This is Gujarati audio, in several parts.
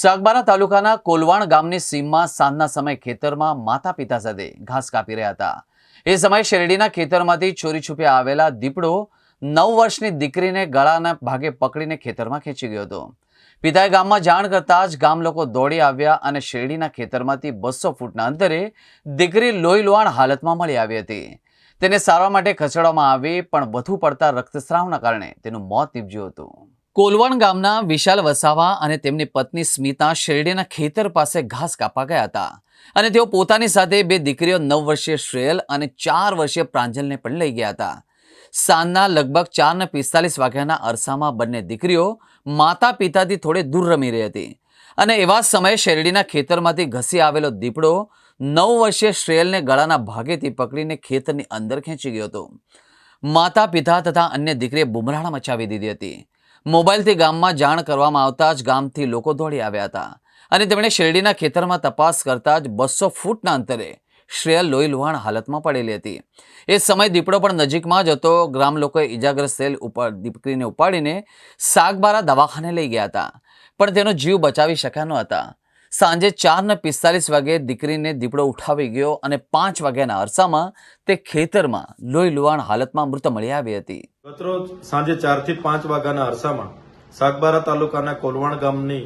સાગબારા તાલુકાના કોલવાણ ગામની સીમમાં સાંજના સમયે ખેતરમાં માતા પિતા સાથે ઘાસ કાપી રહ્યા હતા. એ સમયે શેરડીના ખેતરમાંથી ચોરી છુપે આવેલા દીપડો નવ વર્ષની દીકરીને ગળાના ભાગે પકડીને ખેતરમાં ખેંચી ગયો હતો. પિતાએ ગામમાં જાણ કરતા જ ગામ લોકો દોડી આવ્યા અને શેરડીના ખેતરમાંથી બસો ફૂટના અંતરે દીકરી લોહી લોહાણ હાલતમાં મળી આવી હતી. તેને સારવાર માટે ખસેડવામાં આવી, પણ વધુ પડતા રક્તસ્રાવના કારણે તેનું મોત નીપજ્યું હતું. કોલવણ ગામના વિશાલ વસાવા અને તેમની પત્ની સ્મિતા શેરડીના ખેતર પાસે ઘાસ કાપવા ગયા હતા. અને તેઓ પોતાની સાથે બે દીકરીઓ નવ વર્ષીય શ્રેયલ અને ચાર વર્ષીય પ્રાંજલને પણ લઈ ગયા હતા. સાંજના લગભગ ચારને પિસ્તાલીસ વાગ્યાના અરસામાં બંને દીકરીઓ માતા પિતાથી થોડે દૂર રમી રહી હતી. અને એવા સમયે શેરડીના ખેતરમાંથી ઘસી આવેલો દીપડો નવ વર્ષીય શ્રેયલને ગળાના ભાગેથી પકડીને ખેતરની અંદર ખેંચી ગયો હતો. માતા પિતા તથા અન્ય દીકરીએ બુમરાણ મચાવી દીધી હતી. મોબાઈલથી ગામમાં જાણ કરવામાં આવતા જ ગામથી લોકો દોડી આવ્યા હતા. અને તેમણે શેરડીના ખેતરમાં તપાસ કરતા જ બસો ફૂટના અંતરે શ્રેયલ લોહી લુહાણ હાલતમાં પડેલી હતી. એ સમય દીપડો પણ નજીકમાં જ હતો. ગ્રામ લોકોએ ઇજાગ્રસ્ત થયેલ ઉપર દીકરીને ઉપાડીને સાગબારા દવાખાને લઈ ગયા હતા. પણ તેનો જીવ બચાવી શક્યા ન હતા. સાંજે ચારને પિસ્તાલીસ વાગે દીકરીને દીપડો ઉઠાવી ગયો અને પાંચ વાગ્યાના અરસામાં તે ખેતરમાં લોહી લુહાણ હાલતમાં મૃત મળી આવી હતી. ગતરોજ સાંજે ચારથી પાંચ વાગ્યાના અરસામાં સાગબારા તાલુકાના કોલવાણ ગામની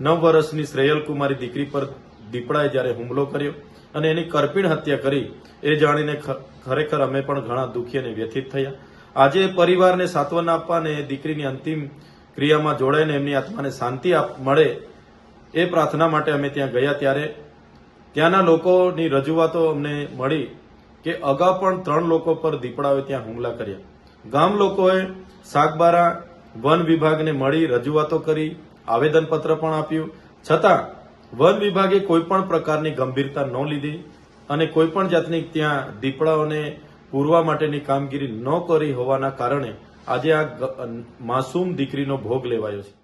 નવ વર્ષની શ્રેયલ કુમારી દીકરી પર દીપડાએ જ્યારે હુમલો કર્યો અને એની કરપીણ હત્યા કરી, એ જાણીને ખરેખર અમે પણ ઘણા દુઃખી અને વ્યથિત થયા. આજે પરિવારને સાંત્વના આપવા અને દીકરીની અંતિમ ક્રિયામાં જોડાઈને એમની આત્માને શાંતિ મળે એ પ્રાર્થના માટે અમે ત્યાં ગયા ત્યારે ત્યાંના લોકોની રજૂઆતો અમને મળી કે અગાઉ પણ ત્રણ લોકો પર દીપડાઓએ ત્યાં હુમલા કર્યા. ગામ લોકોએ સાગબારા વન વિભાગને મળી રજૂઆતો કરી, આવેદનપત્ર પણ આપ્યું. છતાં, વન વિભાગે કોઈપણ પ્રકારની ગંભીરતા ન લીધી અને કોઈપણ જાતની ત્યાં દીપડાઓને પૂરવા માટેની કામગીરી ન કરી હોવાના કારણે આજે આ માસૂમ દીકરીનો ભોગ લેવાયો છે.